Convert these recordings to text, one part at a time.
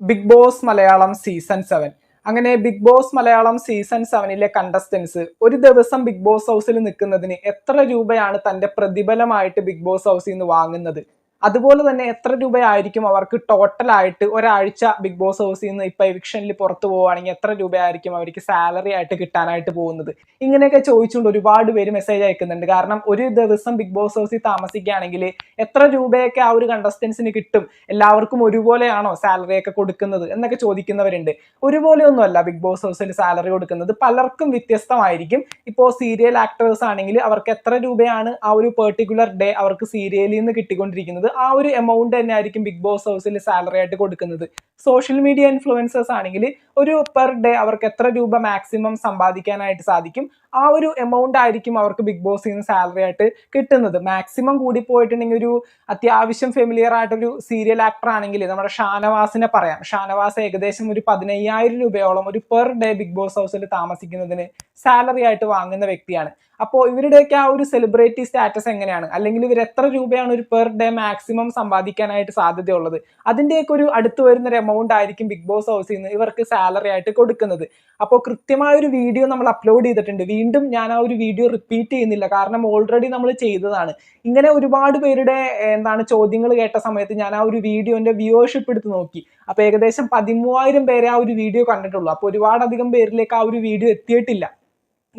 Big boss Malayalam season seven അങ്ങനെ big boss Malayalam season സെവനിലെ contestants ഒരു ദിവസം ബിഗ് ബോസ് ഹൗസിൽ നിൽക്കുന്നതിന് എത്ര രൂപയാണ് തന്റെ പ്രതിഫലമായിട്ട് ബിഗ് ബോസ് ഹൗസിൽ നിന്ന് വാങ്ങുന്നത്? അതുപോലെ തന്നെ എത്ര രൂപയായിരിക്കും അവർക്ക് ടോട്ടലായിട്ട് ഒരാഴ്ച ബിഗ് ബോസ് ഹൗസിൽ നിന്ന് ഇപ്പൊ എവിക്ഷനിൽ പുറത്തു പോവുകയാണെങ്കിൽ എത്ര രൂപയായിരിക്കും അവർക്ക് സാലറി ആയിട്ട് കിട്ടാനായിട്ട് പോകുന്നത്? ഇങ്ങനെയൊക്കെ ചോദിച്ചുകൊണ്ട് ഒരുപാട് പേര് മെസ്സേജ് അയക്കുന്നുണ്ട്. കാരണം ഒരു ദിവസം ബിഗ് ബോസ് ഹൗസിൽ താമസിക്കുകയാണെങ്കിൽ എത്ര രൂപയൊക്കെ ആ ഒരു കണ്ടസ്റ്റൻസിന് കിട്ടും? എല്ലാവർക്കും ഒരുപോലെയാണോ സാലറി ഒക്കെ കൊടുക്കുന്നത്? എന്നൊക്കെ ചോദിക്കുന്നവരുണ്ട്. ഒരുപോലെയൊന്നുമല്ല ബിഗ് ബോസ് ഹൗസിൽ സാലറി കൊടുക്കുന്നത്. പലർക്കും വ്യത്യസ്തമായിരിക്കും. ഇപ്പോൾ സീരിയൽ ആക്ടേഴ്സ് ആണെങ്കിൽ അവർക്ക് എത്ര രൂപയാണ് ആ ഒരു പെർട്ടിക്കുലർ ഡേ അവർക്ക് സീരിയലിൽ നിന്ന് കിട്ടിക്കൊണ്ടിരിക്കുന്നത്? ആ ഒരു എമൗണ്ട് തന്നെ ആയിരിക്കും ബിഗ് ബോസ് ഹൗസിൽ സാലറി ആയിട്ട് കൊടുക്കുന്നത്. സോഷ്യൽ മീഡിയ ഇൻഫ്ലുവൻസേഴ്സ് ആണെങ്കിൽ ഒരു പെർ ഡേ അവർക്ക് എത്ര രൂപ മാക്സിമം സമ്പാദിക്കാനായിട്ട് സാധിക്കും? ആ ഒരു എമൗണ്ട് ആയിരിക്കും അവർക്ക് ബിഗ് ബോസിൽ നിന്ന് സാലറി ആയിട്ട് കിട്ടുന്നത്. മാക്സിമം കൂടി പോയിട്ടുണ്ടെങ്കിൽ ഒരു അത്യാവശ്യം ഫെമിലിയർ ആയിട്ടൊരു സീരിയൽ ആക്ടർ ആണെങ്കിൽ നമ്മുടെ ഷാനവാസിനെ പറയാം. ഷാനവാസ് ഏകദേശം ഒരു പതിനയ്യായിരം രൂപയോളം ഒരു പെർ ഡേ ബിഗ് ബോസ് ഹൗസിൽ താമസിക്കുന്നതിന് സാലറി ആയിട്ട് വാങ്ങുന്ന വ്യക്തിയാണ്. അപ്പോൾ ഇവരുടെയൊക്കെ ആ ഒരു സെലിബ്രിറ്റി സ്റ്റാറ്റസ് എങ്ങനെയാണ്? അല്ലെങ്കിൽ ഇവർ എത്ര രൂപയാണ് ഒരു പെർ ഡേ മാക്സിമം സമ്പാദിക്കാനായിട്ട് സാധ്യതയുള്ളത്? അതിന്റെയൊക്കെ ഒരു അടുത്ത് വരുന്ന ഒരു എമൗണ്ട് ആയിരിക്കും ബിഗ് ബോസ് ഹൗസിൽ നിന്ന് ഇവർക്ക് സാലറി ആയിട്ട് കൊടുക്കുന്നത്. അപ്പോൾ കൃത്യമായ ഒരു വീഡിയോ നമ്മൾ അപ്ലോഡ് ചെയ്തിട്ടുണ്ട്. വീണ്ടും ഞാൻ ആ ഒരു വീഡിയോ റിപ്പീറ്റ് ചെയ്യുന്നില്ല. കാരണം ഓൾറെഡി നമ്മൾ ചെയ്തതാണ്. ഇങ്ങനെ ഒരുപാട് പേരുടെ എന്താണ് ചോദ്യങ്ങൾ കേട്ട സമയത്ത് ഞാൻ ആ ഒരു വീഡിയോന്റെ വ്യൂവർഷിപ്പ് എടുത്ത് നോക്കി. അപ്പോൾ ഏകദേശം പതിമൂവായിരം പേരെ ആ ഒരു വീഡിയോ കണ്ടിട്ടുള്ളൂ. അപ്പോൾ ഒരുപാടധികം പേരിലേക്ക് ആ ഒരു വീഡിയോ എത്തിയിട്ടില്ല.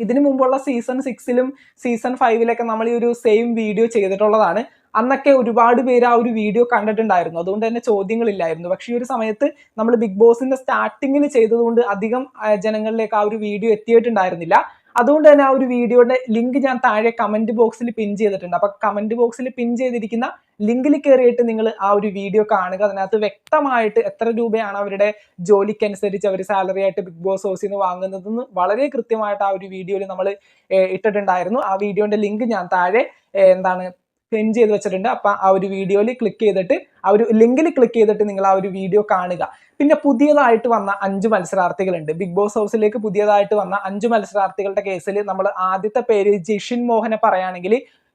ഇതിനു മുമ്പുള്ള സീസൺ സിക്സിലും സീസൺ ഫൈവിലൊക്കെ നമ്മൾ ഈ ഒരു സെയിം വീഡിയോ ചെയ്തിട്ടുള്ളതാണ്. അന്നൊക്കെ ഒരുപാട് പേര് ആ ഒരു വീഡിയോ കണ്ടിട്ടുണ്ടായിരുന്നു. അതുകൊണ്ട് തന്നെ ചോദ്യങ്ങളില്ലായിരുന്നു. പക്ഷേ ഈ ഒരു സമയത്ത് നമ്മൾ ബിഗ് ബോസിന്റെ സ്റ്റാർട്ടിങ്ങിന് ചെയ്തതുകൊണ്ട് അധികം ജനങ്ങളിലേക്ക് ആ ഒരു വീഡിയോ എത്തിയിട്ടുണ്ടായിരുന്നില്ല. അതുകൊണ്ട് തന്നെ ആ ഒരു വീഡിയോയുടെ ലിങ്ക് ഞാൻ താഴെ കമന്റ് ബോക്സിൽ പിൻ ചെയ്തിട്ടുണ്ട്. അപ്പൊ കമന്റ് ബോക്സിൽ പിൻ ചെയ്തിരിക്കുന്ന ലിങ്കിൽ കയറിയിട്ട് നിങ്ങൾ ആ ഒരു വീഡിയോ കാണുക. അതിനകത്ത് വ്യക്തമായിട്ട് എത്ര രൂപയാണ് അവരുടെ ജോലിക്കനുസരിച്ച് അവർ സാലറി ആയിട്ട് ബിഗ് ബോസ് ഹൗസിൽ നിന്ന് വാങ്ങുന്നതെന്ന് വളരെ കൃത്യമായിട്ട് ആ ഒരു വീഡിയോയിൽ നമ്മൾ ഇട്ടിട്ടുണ്ടായിരുന്നു. ആ വീഡിയോന്റെ ലിങ്ക് ഞാൻ താഴെ എന്താണ് പിൻ ചെയ്ത് വെച്ചിട്ടുണ്ട്. അപ്പോൾ ആ ഒരു വീഡിയോയിൽ ക്ലിക്ക് ചെയ്തിട്ട് ആ ഒരു ലിങ്കിൽ ക്ലിക്ക് ചെയ്തിട്ട് നിങ്ങൾ ആ ഒരു വീഡിയോ കാണുക. പിന്നെ പുതിയതായിട്ട് വന്ന അഞ്ച് മത്സരാർത്ഥികളുണ്ട്. ബിഗ് ബോസ് ഹൗസിലേക്ക് പുതിയതായിട്ട് വന്ന അഞ്ച് മത്സരാർത്ഥികളുടെ കേസിൽ നമ്മൾ ആദ്യത്തെ പേര് ജിഷിൻ മോഹനെ പറയുകയാണെങ്കിൽ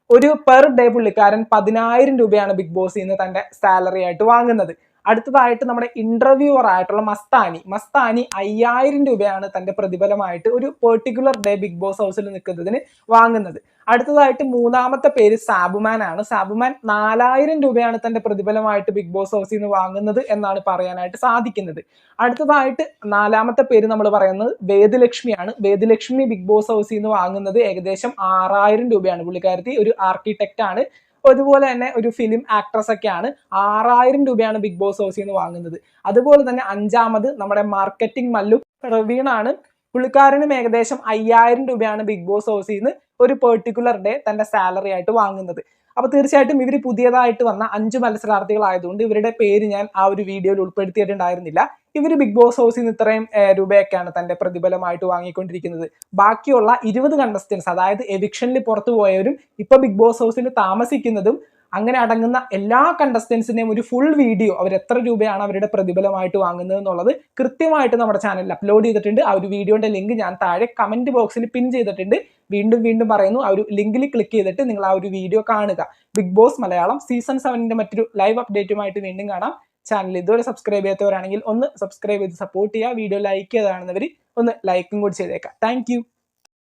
ഒരു പെർ ഡേ പുള്ളിക്കാരൻ പതിനായിരം രൂപയാണ് ബിഗ് ബോസ് നിന്ന് തന്റെ സാലറി ആയിട്ട് വാങ്ങുന്നത്. അടുത്തതായിട്ട് നമ്മുടെ ഇന്റർവ്യൂവർ ആയിട്ടുള്ള മസ്താനി. മസ്താനി അയ്യായിരം രൂപയാണ് തന്റെ പ്രതിഫലമായിട്ട് ഒരു പെർട്ടിക്കുലർ ഡേ ബിഗ് ബോസ് ഹൗസിൽ നിൽക്കുന്നതിന് വാങ്ങുന്നത്. അടുത്തതായിട്ട് മൂന്നാമത്തെ പേര് സാബുമാൻ ആണ്. സാബുമാൻ നാലായിരം രൂപയാണ് തന്റെ പ്രതിഫലമായിട്ട് ബിഗ് ബോസ് ഹൗസിൽ നിന്ന് വാങ്ങുന്നത് എന്നാണ് പറയാനായിട്ട് സാധിക്കുന്നത്. അടുത്തതായിട്ട് നാലാമത്തെ പേര് നമ്മൾ പറയുന്നത് വേദലക്ഷ്മിയാണ്. വേദലക്ഷ്മി ബിഗ് ബോസ് ഹൗസിൽ നിന്ന് വാങ്ങുന്നത് ഏകദേശം ആറായിരം രൂപയാണ്. പുള്ളിക്കാരത്തി ഒരു ആർക്കിടെക്റ്റ് ആണ്. അതുപോലെ തന്നെ ഒരു ഫിലിം ആക്ട്രസ് ഒക്കെയാണ് ആറായിരം രൂപയാണ് ബിഗ് ബോസ് ഹൗസിൽ നിന്ന് വാങ്ങുന്നത്. അതുപോലെ തന്നെ അഞ്ചാമത് നമ്മുടെ മാർക്കറ്റിംഗ് മല്ലു പ്രവീണാണ്. പുള്ളിക്കാരനും ഏകദേശം അയ്യായിരം രൂപയാണ് ബിഗ് ബോസ് ഹൗസിൽ നിന്ന് ഒരു പെർട്ടിക്കുലർ ഡേ തന്റെ സാലറി ആയിട്ട് വാങ്ങുന്നത്. അപ്പൊ തീർച്ചയായിട്ടും ഇവർ പുതിയതായിട്ട് വന്ന അഞ്ച് മത്സരാർത്ഥികളായതുകൊണ്ട് ഇവരുടെ പേര് ഞാൻ ആ ഒരു വീഡിയോയിൽ ഉൾപ്പെടുത്തിയിട്ടുണ്ടായിരുന്നില്ല. ഇവർ ബിഗ് ബോസ് ഹൗസിൽ നിന്ന് ഇത്രയും രൂപയൊക്കെയാണ് തന്റെ പ്രതിഫലമായിട്ട് വാങ്ങിക്കൊണ്ടിരിക്കുന്നത്. ബാക്കിയുള്ള ഇരുപത് കണ്ടസ്റ്റൻസ് അതായത് എവിക്ഷനിൽ പുറത്തു പോയവരും ഇപ്പൊ ബിഗ് ബോസ് ഹൗസിൽ താമസിക്കുന്നതും അങ്ങനെ അടങ്ങുന്ന എല്ലാ കണ്ടസ്റ്റൻസിനെയും ഒരു ഫുൾ വീഡിയോ അവർ എത്ര രൂപയാണ് അവരുടെ പ്രതിഫലമായിട്ട് വാങ്ങുന്നത് എന്നുള്ളത് കൃത്യമായിട്ട് നമ്മുടെ ചാനലിൽ അപ്ലോഡ് ചെയ്തിട്ടുണ്ട്. ആ ഒരു വീഡിയോന്റെ ലിങ്ക് ഞാൻ താഴെ കമന്റ് ബോക്സിൽ പിൻ ചെയ്തിട്ടുണ്ട്. വീണ്ടും വീണ്ടും പറയുന്നു. ആ ഒരു ലിങ്കിൽ ക്ലിക്ക് ചെയ്തിട്ട് നിങ്ങൾ ആ ഒരു വീഡിയോ കാണുക. ബിഗ് ബോസ് മലയാളം സീസൺ സെവനിന്റെ മറ്റൊരു ലൈവ് അപ്ഡേറ്റുമായിട്ട് വീണ്ടും കാണാം. ചാനൽ ഇതുവരെ സബ്സ്ക്രൈബ് ചെയ്യാത്തവരാണെങ്കിൽ ഒന്ന് സബ്സ്ക്രൈബ് ചെയ്ത് സപ്പോർട്ട് ചെയ്യുക. വീഡിയോ ലൈക്ക് ചെയ്താണെന്നവർ ഒന്ന് ലൈക്കും കൂടി ചെയ്തേക്കാം താങ്ക്